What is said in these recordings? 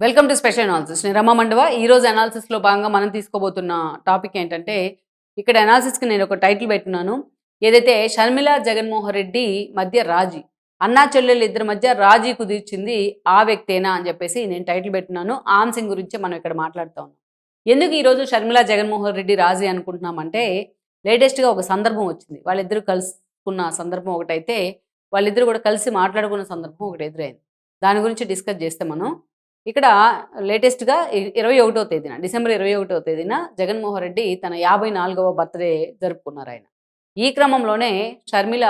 Welcome to special analysis. నేను రమా మండవ. ఈ రోజు అనాలిసిస్లో భాగంగా మనం తీసుకోబోతున్న టాపిక్ ఏంటంటే ఇక్కడ అనాలిసిస్కి నేను ఒక టైటిల్ పెట్టున్నాను ఏదైతే షర్మిల జగన్మోహన్ రెడ్డి మధ్య రాజీ అన్నా చెల్లెలు ఇద్దరి మధ్య రాజీ కుదిర్చింది ఆ వ్యక్తేనా అని చెప్పేసి నేను టైటిల్ పెట్టున్నాను ఆ సింగ్ గురించి మనం ఇక్కడ మాట్లాడుతా ఉన్నాం. ఎందుకు ఈరోజు షర్మిల జగన్మోహన్ రెడ్డి రాజీ అనుకుంటున్నామంటే లేటెస్ట్గా ఒక సందర్భం వచ్చింది. వాళ్ళిద్దరూ కలుసుకున్న సందర్భం ఒకటైతే వాళ్ళిద్దరూ కూడా కలిసి మాట్లాడుకున్న సందర్భం ఒకటి ఎదురైంది. దాని గురించి డిస్కస్ చేస్తే మనం ఇక్కడ లేటెస్ట్గా ఇరవై ఒకటో తేదీన డిసెంబర్ ఇరవై ఒకటో తేదీన జగన్మోహన్ రెడ్డి తన యాభై నాలుగవ బర్త్డే జరుపుకున్నారు ఆయన ఈ క్రమంలోనే షర్మిల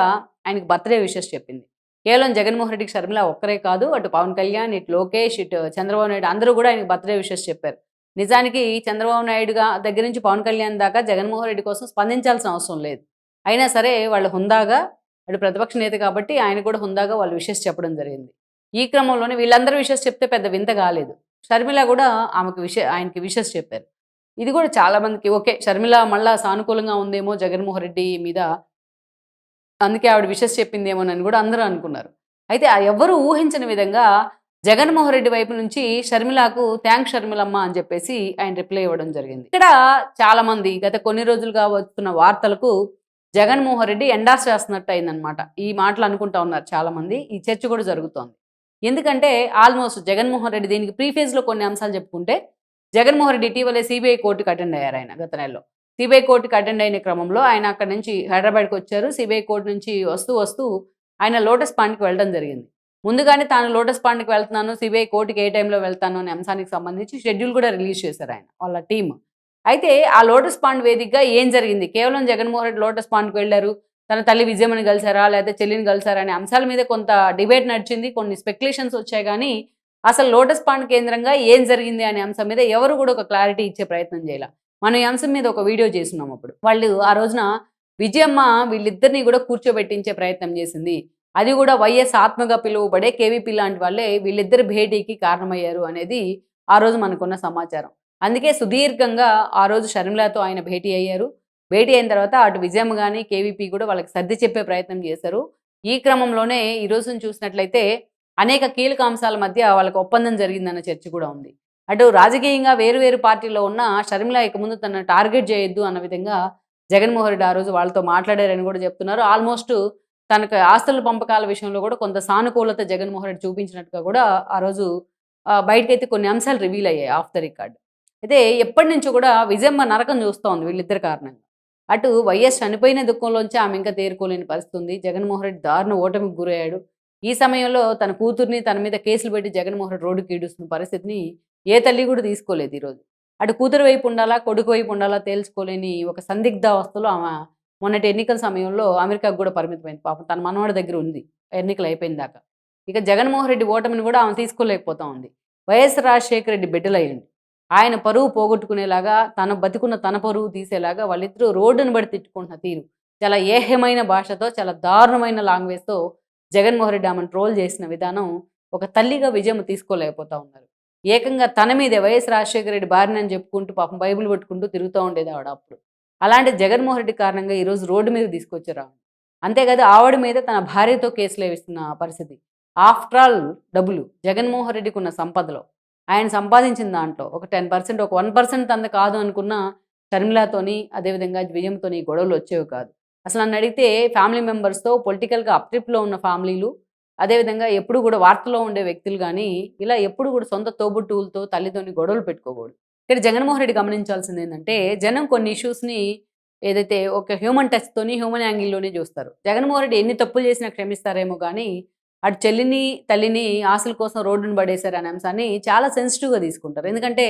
ఆయనకి బర్త్డే విషెస్ చెప్పింది. కేవలం జగన్మోహన్ రెడ్డికి షర్మిల ఒక్కరే కాదు అటు పవన్ కళ్యాణ్ ఇటు లోకేష్ ఇటు చంద్రబాబు నాయుడు అందరూ కూడా ఆయనకు బర్త్డే విషెస్ చెప్పారు. నిజానికి చంద్రబాబు నాయుడుగా దగ్గర నుంచి పవన్ కళ్యాణ్ దాకా జగన్మోహన్ రెడ్డి కోసం స్పందించాల్సిన అవసరం లేదు. అయినా సరే వాళ్ళు హుందాగా అటు ప్రతిపక్ష నేత కాబట్టి ఆయన కూడా హుందాగా వాళ్ళు విషెస్ చెప్పడం జరిగింది. ఈ క్రమంలోనే వీళ్ళందరూ విషెస్ చెప్తే పెద్ద వింత కాలేదు. షర్మిల కూడా ఆమెకు విష ఆయనకి విషెస్ చెప్పారు. ఇది కూడా చాలా మందికి ఓకే షర్మిల మళ్ళా సానుకూలంగా ఉందేమో జగన్మోహన్ రెడ్డి మీద అందుకే ఆవిడ విషెస్ చెప్పిందేమోనని కూడా అందరూ అనుకున్నారు. అయితే ఆ ఎవ్వరూ ఊహించని విధంగా జగన్మోహన్ రెడ్డి వైపు నుంచి షర్మిలకు థ్యాంక్స్ షర్మిలమ్మ అని చెప్పేసి ఆయన రిప్లై ఇవ్వడం జరిగింది. ఇక్కడ చాలా మంది గత కొన్ని రోజులుగా వస్తున్న వార్తలకు జగన్మోహన్ రెడ్డి ఎండార్స్ చేస్తున్నట్టు అయిందనమాట ఈ మాటలు అనుకుంటా ఉన్నారు చాలా మంది. ఈ చర్చ కూడా జరుగుతోంది. ఎందుకంటే ఆల్మోస్ట్ జగన్మోహన్ రెడ్డి దీనికి ప్రీఫేజ్లో కొన్ని అంశాలు చెప్పుకుంటే జగన్మోహన్ రెడ్డి ఇటీవలే సిబిఐ కోర్టుకు అటెండ్ అయ్యారు ఆయన గత నెలలో. సిబిఐ కోర్టుకు అటెండ్ అయిన క్రమంలో ఆయన అక్కడ నుంచి హైదరాబాద్కి వచ్చారు. సిబిఐ కోర్టు నుంచి వస్తూ వస్తూ ఆయన లోటస్ పాండ్కి వెళ్ళడం జరిగింది. ముందుగానే తాను లోటస్ పాండ్కి వెళ్తున్నాను సిబిఐ కోర్టుకి ఏ టైంలో వెళ్తాను అనే అంశానికి సంబంధించి షెడ్యూల్ కూడా రిలీజ్ చేశారు ఆయన వాళ్ళ టీం అయితే ఆ లోటస్ పాండ్ వేదికగా ఏం జరిగింది? కేవలం జగన్మోహన్ రెడ్డి లోటస్ పాండ్కి వెళ్ళారు తన తల్లి విజయమని కలిసారా లేకపోతే చెల్లిని కలిసారా అనే అంశాల మీద కొంత డిబేట్ నడిచింది కొన్ని స్పెక్యులేషన్స్ వచ్చాయి కానీ అసలు లోటస్ పాండ్ కేంద్రంగా ఏం జరిగింది అనే అంశం మీద ఎవరు కూడా ఒక క్లారిటీ ఇచ్చే ప్రయత్నం చేయాల. మనం ఈ అంశం మీద ఒక వీడియో చేస్తున్నాం అప్పుడు. వాళ్ళు ఆ రోజున విజయమ్మ వీళ్ళిద్దరిని కూడా కూర్చోబెట్టించే ప్రయత్నం చేసింది. అది కూడా వైఎస్ ఆత్మగా పిలువబడే కేవీపీ లాంటి వాళ్ళే వీళ్ళిద్దరి భేటీకి కారణమయ్యారు అనేది ఆ రోజు మనకున్న సమాచారం. అందుకే సుదీర్ఘంగా ఆ రోజు షర్మిలతో ఆయన భేటీ అయ్యారు. భేటీ అయిన తర్వాత అటు విజయమ్మ కానీ కేవీపీ కూడా వాళ్ళకి సర్ది చెప్పే ప్రయత్నం చేశారు. ఈ క్రమంలోనే ఈ రోజును చూసినట్లయితే అనేక కీలక అంశాల మధ్య వాళ్ళకి ఒప్పందం జరిగిందన్న చర్చ కూడా ఉంది. అటు రాజకీయంగా వేరు వేరు పార్టీలో ఉన్న షర్మిల ఇక ముందు తన టార్గెట్ చేయొద్దు అన్న విధంగా జగన్మోహన్ రెడ్డి ఆ రోజు వాళ్ళతో మాట్లాడారని కూడా చెప్తున్నారు. ఆల్మోస్ట్ తనకు ఆస్తుల పంపకాల విషయంలో కూడా కొంత సానుకూలత జగన్మోహన్ రెడ్డి చూపించినట్టుగా కూడా ఆ రోజు బయటకైతే కొన్ని అంశాలు రివీల్ అయ్యాయి ఆఫ్ ద రికార్డ్. అయితే ఎప్పటి నుంచో కూడా విజయమ్మ నరకం చూస్తోంది వీళ్ళిద్దరి కారణంగా. అటు వైఎస్ చనిపోయిన దుఃఖంలోంచి ఆమె ఇంకా తేరుకోలేని పరిస్థితి ఉంది జగన్మోహన్ రెడ్డి దారుణ ఓటమికి గురయ్యాడు. ఈ సమయంలో తన కూతుర్ని తన మీద కేసులు పెట్టి జగన్మోహన్ రెడ్డి రోడ్డుకి ఈడుస్తున్న పరిస్థితిని ఏ తల్లి కూడా తీసుకోలేదు ఈరోజు అటు కూతురు వైపు ఉండాలా కొడుకు వైపు ఉండాలా తేల్చుకోలేని ఒక సందిగ్ధ అవస్థలో ఆమె మొన్నటి ఎన్నికల సమయంలో అమెరికాకు కూడా పరిమితమైంది. పాపం తన మనవాడి దగ్గర ఉంది. ఎన్నికలు అయిపోయిన దాకా. ఇక జగన్మోహన్ రెడ్డి ఓటమిని కూడా ఆమె తీసుకోలేకపోతా ఉంది. వైఎస్ రాజశేఖర రెడ్డి బిడ్డలయ్యండి ఆయన పరువు పోగొట్టుకునేలాగా తన బతికున్న తన పరువు తీసేలాగా వాళ్ళిద్దరూ రోడ్డును బడి తిట్టుకుంటున్న తీరు. చాలా ఏహ్యమైన భాషతో చాలా దారుణమైన లాంగ్వేజ్తో జగన్మోహన్ రెడ్డి ఆమెను ట్రోల్ చేసిన విధానం ఒక తల్లిగా విజయం తీసుకోలేకపోతా ఉన్నారు. ఏకంగా తన మీదే వైఎస్ రాజశేఖర రెడ్డి భార్యనని చెప్పుకుంటూ పాపం బైబిల్ పట్టుకుంటూ తిరుగుతూ ఉండేది ఆవిడ అప్పుడు. అలాంటి జగన్మోహన్ రెడ్డి కారణంగా ఈరోజు రోడ్డు మీద తీసుకొచ్చారు ఆవిడ. అంతేకాదు ఆవిడ మీద తన భార్యతో కేసులు వేస్తున్న పరిస్థితి. ఆఫ్టర్ ఆల్ డబ్బులు జగన్మోహన్ రెడ్డికి ఉన్న సంపదలో ఆయన సంపాదించిన దాంట్లో ఒక టెన్ పర్సెంట్ ఒక వన్ పర్సెంట్ అంత కాదు అనుకున్న షర్మిలాతోని అదేవిధంగా విజయంతోని గొడవలు వచ్చేవి కాదు. అసలు నన్ను అడిగితే ఫ్యామిలీ మెంబర్స్తో పొలిటికల్గా అప్ట్రిప్లో ఉన్న ఫ్యామిలీలు అదేవిధంగా ఎప్పుడు కూడా వార్తలో ఉండే వ్యక్తులు కానీ ఇలా ఎప్పుడు కూడా సొంత తోబుట్టువులతో తల్లితోని గొడవలు పెట్టుకోకూడదు. ఇక్కడ జగన్మోహన్ రెడ్డి గమనించాల్సింది ఏంటంటే జనం కొన్ని ఇష్యూస్ని ఏదైతే ఒక హ్యూమన్ టచ్తోని హ్యూమన్ యాంగిల్లోనే చూస్తారు. జగన్మోహన్ రెడ్డి ఎన్ని తప్పులు చేసినా క్షమిస్తారేమో కానీ అటు చెల్లిని తల్లిని ఆశల కోసం రోడ్డును పడేశారు అనే అంశాన్ని చాలా సెన్సిటివ్గా తీసుకుంటారు. ఎందుకంటే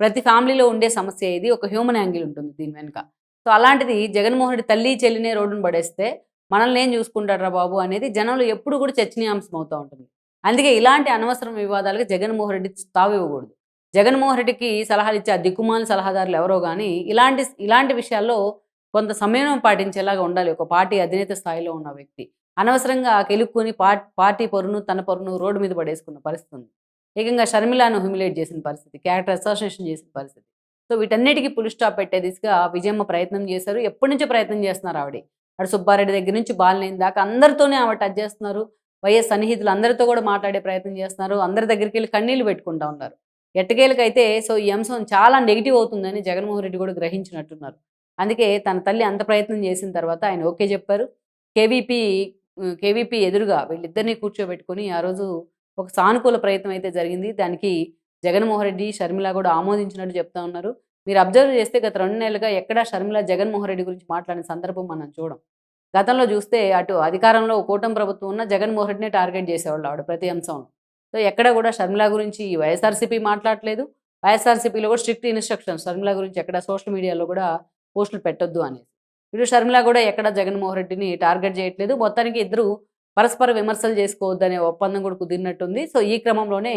ప్రతి ఫ్యామిలీలో ఉండే సమస్య ఇది ఒక హ్యూమన్ యాంగిల్ ఉంటుంది దీని వెనుక. సో అలాంటిది జగన్మోహన్ రెడ్డి తల్లి చెల్లినే రోడ్డును పడేస్తే మనల్ని ఏం చూసుకుంటారా బాబు అనేది జనంలో ఎప్పుడు కూడా చర్చనీయాంశం అవుతూ ఉంటుంది. అందుకే ఇలాంటి అనవసరం వివాదాలకు జగన్మోహన్ రెడ్డి తావు ఇవ్వకూడదు జగన్మోహన్ రెడ్డికి సలహాలు ఇచ్చే దిక్కుమాలి దిక్కుమాల సలహాదారులు ఎవరో కానీ ఇలాంటి ఇలాంటి విషయాల్లో కొంత సమయం పాటించేలాగా ఉండాలి. ఒక పార్టీ అధినేత స్థాయిలో ఉన్న వ్యక్తి. అనవసరంగా కెలుక్కుని పార్టీ పొరును తన పొరును రోడ్డు మీద పడేసుకున్న పరిస్థితి ఉంది ఏకంగా షర్మిలాను హ్యూమిలేట్ చేసిన పరిస్థితి క్యారెక్టర్ అసోసియేషన్ చేసిన పరిస్థితి. సో వీటన్నిటికీ పులి స్టాప్ పెట్టే దిశగా విజయమ్మ ప్రయత్నం చేశారు. ఎప్పటి నుంచో ప్రయత్నం చేస్తున్నారు ఆవిడ. అటు సుబ్బారెడ్డి దగ్గర నుంచి బాలనేని దాకా అందరితోనే ఆవిడ టచ్ చేస్తున్నారు. వైఎస్ సన్నిహితులు అందరితో కూడా మాట్లాడే ప్రయత్నం చేస్తున్నారు. అందరి దగ్గరికి వెళ్ళి కన్నీళ్ళు పెట్టుకుంటా ఉన్నారు. ఎట్టకేలకైతే సో ఈ అంశం చాలా నెగిటివ్ అవుతుందని జగన్మోహన్ రెడ్డి కూడా గ్రహించినట్టున్నారు. అందుకే తన తల్లి అంత ప్రయత్నం చేసిన తర్వాత ఆయన ఓకే చెప్పారు. కేవీపీ కేవీపీ ఎదురుగా వీళ్ళిద్దరినీ కూర్చోబెట్టుకొని ఆ రోజు ఒక సానుకూల ప్రయత్నం అయితే జరిగింది. దానికి జగన్మోహన్ రెడ్డి షర్మిల కూడా ఆమోదించినట్టు చెప్తా ఉన్నారు. మీరు అబ్జర్వ్ చేస్తే గత రెండు నెలలుగా ఎక్కడా షర్మిల జగన్మోహన్ రెడ్డి గురించి మాట్లాడిన సందర్భం మనం చూడం. గతంలో చూస్తే అటు అధికారంలో కూటమి ప్రభుత్వం ఉన్న జగన్మోహన్ రెడ్డినే టార్గెట్ చేసేవాళ్ళు ఆవిడ ప్రతి అంశంలో. సో ఎక్కడ కూడా షర్మిల గురించి వైఎస్ఆర్సీపీ మాట్లాడలేదు వైఎస్ఆర్సీపీలో కూడా స్ట్రిక్ట్ ఇన్స్ట్రక్షన్స్. షర్మిల గురించి ఎక్కడ సోషల్ మీడియాలో కూడా పోస్టులు పెట్టొద్దు అనేది ఇటు షర్మిల కూడా ఎక్కడ జగన్మోహన్ రెడ్డిని టార్గెట్ చేయట్లేదు. మొత్తానికి ఇద్దరు పరస్పర విమర్శలు చేసుకోవద్దనే ఒప్పందం కూడా కుదిరినట్టుంది. సో ఈ క్రమంలోనే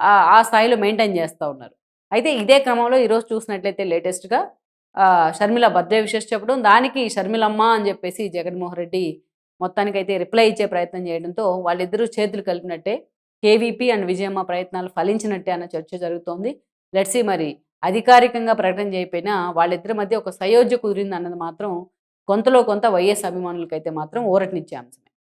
ఆ- స్థాయిలో మెయింటైన్ చేస్తూ ఉన్నారు. అయితే ఇదే క్రమంలో ఈరోజు చూసినట్లయితే లేటెస్ట్గా షర్మిల బర్త్డే విషయం చెప్పడం దానికి షర్మిలమ్మ అని చెప్పేసి జగన్మోహన్ రెడ్డి మొత్తానికైతే రిప్లై ఇచ్చే ప్రయత్నం చేయడంతో వాళ్ళిద్దరూ చేతులు కలిపినట్టే కేవీపీ అండ్ విజయమ్మ ప్రయత్నాలు ఫలించినట్టే అన్న చర్చ జరుగుతోంది. లెట్సీ మరి అధికారికంగా ప్రకటన చేయకపోయినా వాళ్ళిద్దరి మధ్య ఒక సయోధ్య కుదిరింది అన్నది మాత్రం కొంతలో కొంత వైఎస్ అభిమానులకైతే మాత్రం ఊరటనిచ్చే అంశమే.